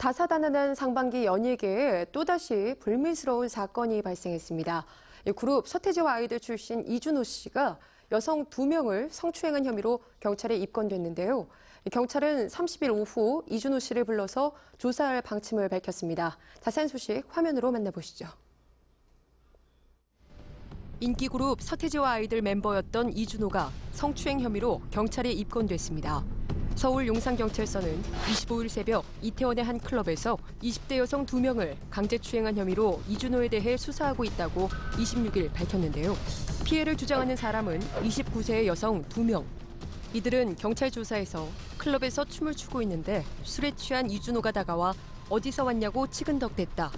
다사다난한 상반기 연예계에 또다시 불미스러운 사건이 발생했습니다. 이 그룹 서태지와 아이들 출신 이준호 씨가 여성 두명을 성추행한 혐의로 경찰에 입건됐는데요. 경찰은 30일 오후 이준호 씨를 불러서 조사할 방침을 밝혔습니다. 자세한 소식 화면으로 만나보시죠. 인기 그룹 서태지와 아이들 멤버였던 이준호가 성추행 혐의로 경찰에 입건됐습니다. 서울 용산경찰서는 25일 새벽 이태원의 한 클럽에서 20대 여성 2명을 강제추행한 혐의로 이준호에 대해 수사하고 있다고 26일 밝혔는데요. 피해를 주장하는 사람은 29세의 여성 2명. 이들은 경찰 조사에서 클럽에서 춤을 추고 있는데 술에 취한 이준호가 다가와 어디서 왔냐고 치근덕댔다.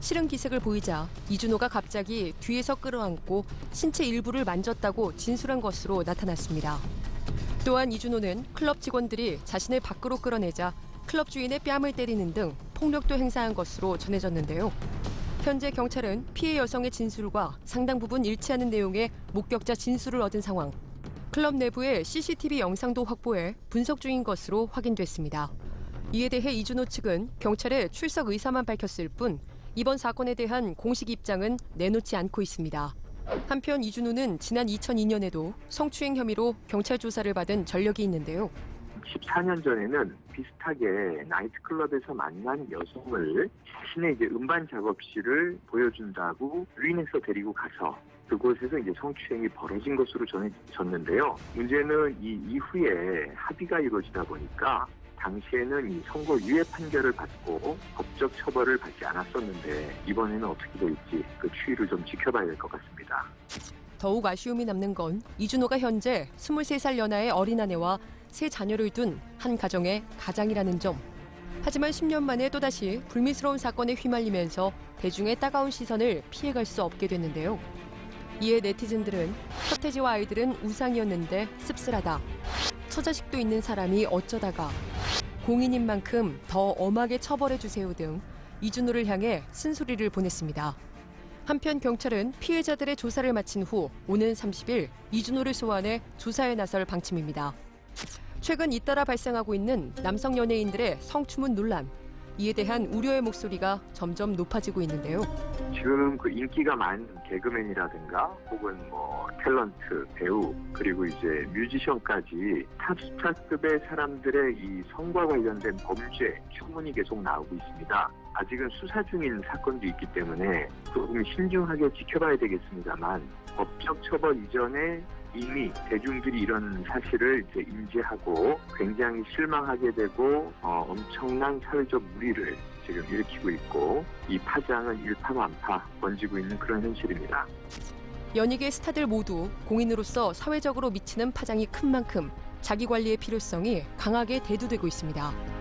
싫은 기색을 보이자 이준호가 갑자기 뒤에서 끌어안고 신체 일부를 만졌다고 진술한 것으로 나타났습니다. 또한 이준호는 클럽 직원들이 자신을 밖으로 끌어내자 클럽 주인의 뺨을 때리는 등 폭력도 행사한 것으로 전해졌는데요. 현재 경찰은 피해 여성의 진술과 상당 부분 일치하는 내용의 목격자 진술을 얻은 상황. 클럽 내부의 CCTV 영상도 확보해 분석 중인 것으로 확인됐습니다. 이에 대해 이준호 측은 경찰에 출석 의사만 밝혔을 뿐 이번 사건에 대한 공식 입장은 내놓지 않고 있습니다. 한편 이준호는 지난 2002년에도 성추행 혐의로 경찰 조사를 받은 전력이 있는데요. 14년 전에는 비슷하게 나이트클럽에서 만난 여성을 자신의 이제 음반 작업실을 보여준다고 유인해서 데리고 가서 그곳에서 이제 성추행이 벌어진 것으로 전해졌는데요. 문제는 이 이후에 합의가 이루어지다 보니까 당시에는 이 선고 유예 판결을 받고 법적 처벌을 받지 않았었는데 이번에는 어떻게 될지 그 추이를 좀 지켜봐야 될 것 같습니다. 더욱 아쉬움이 남는 건 이준호가 현재 23살 연하의 어린 아내와 세 자녀를 둔 한 가정의 가장이라는 점. 하지만 10년 만에 또다시 불미스러운 사건에 휘말리면서 대중의 따가운 시선을 피해갈 수 없게 됐는데요. 이에 네티즌들은 서태지와 아이들은 우상이었는데 씁쓸하다. 처자식도 있는 사람이 어쩌다가 공인인 만큼 더 엄하게 처벌해 주세요 등 이준호를 향해 쓴소리를 보냈습니다. 한편 경찰은 피해자들의 조사를 마친 후 오는 30일 이준호를 소환해 조사에 나설 방침입니다. 최근 잇따라 발생하고 있는 남성 연예인들의 성추문 논란. 이에 대한 우려의 목소리가 점점 높아지고 있는데요. 지금 그 인기가 많은 개그맨이라든가 혹은 뭐 탤런트, 배우 그리고 이제 뮤지션까지 탑스타급의 사람들의 이 성과 관련된 범죄 추문이 계속 나오고 있습니다. 아직은 수사 중인 사건도 있기 때문에 조금 신중하게 지켜봐야 되겠습니다만 법적 처벌 이전에 이미 대중들이 이런 사실을 이제 인지하고 굉장히 실망하게 되고 어, 엄청난 사회적 무리를 지금 일으키고 있고 이 파장은 일파만파 번지고 있는 그런 현실입니다. 연예계 스타들 모두 공인으로서 사회적으로 미치는 파장이 큰 만큼 자기 관리의 필요성이 강하게 대두되고 있습니다.